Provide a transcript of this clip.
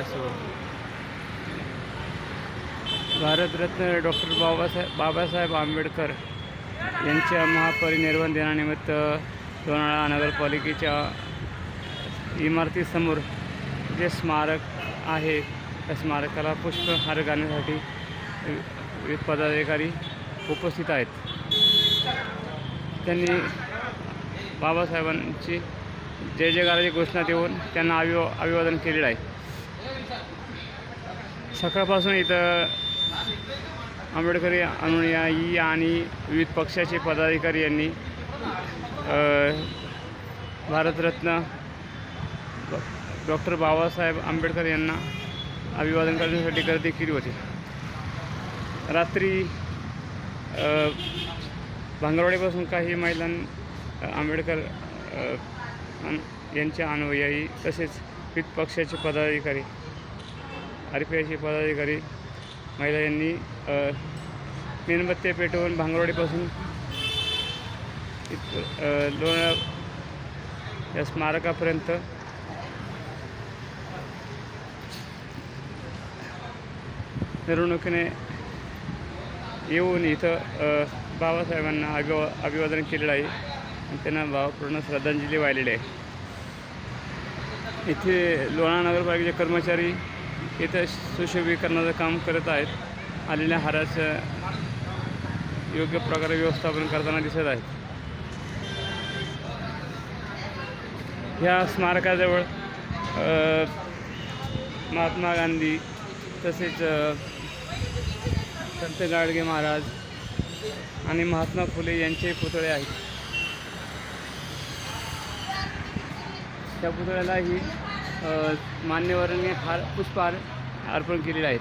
असो. भारतरत्न डॉक्टर बाबासाहेब बाबासाहेब आंबेडकर यांच्या महापरिनिर्वाण दिनानिमित्त लोणाळा नगरपालिकेच्या इमारतीसमोर जे स्मारक आहे त्या स्मारकाला पुष्पहार घालण्यासाठी पदाधिकारी उपस्थित आहेत. त्यांनी बाबासाहेबांची जय जयकाराची घोषणा देऊन त्यांना अभिवा अभिवादन केलेलं आहे. सकाळपासून इथं आंबेडकरी अनुयायी आणि विविध पक्षाचे पदाधिकारी यांनी भारतरत्न डॉक्टर बाबासाहेब आंबेडकर यांना अभिवादन करण्यासाठी गर्दी केली होती. रात्री भांगरवाडीपासून काही महिलां आंबेडकर यांचे यांच्या अनुयायी तसेच विविध पक्षाचे पदाधिकारी आर पी आयचे पदाधिकारी महिला यांनी मेणबत्त्या पेटवून भांगरवाडीपासून इत- लोणार या स्मारकापर्यंत मिरवणुकीने येऊन इथं बाबासाहेबांना अभिवा अभिवादन केलेलं आहे आणि त्यांना भावपूर्ण श्रद्धांजली वाहिलेली आहे. इथे लोणा नगरपालिकेचे कर्मचारी इथं सुशोभीकरणाचं काम करत आहेत. आलेल्या हाराचं योग्य प्रकारे व्यवस्थापन करताना दिसत आहेत. ह्या स्मारकाजवळ महात्मा गांधी तसेच संत गाडगे महाराज आणि महात्मा फुले यांचे पुतळे आहेत. त्या पुतळ्याला ही मान्यवरांनी हार पुष्पहार अर्पण केलेले आहेत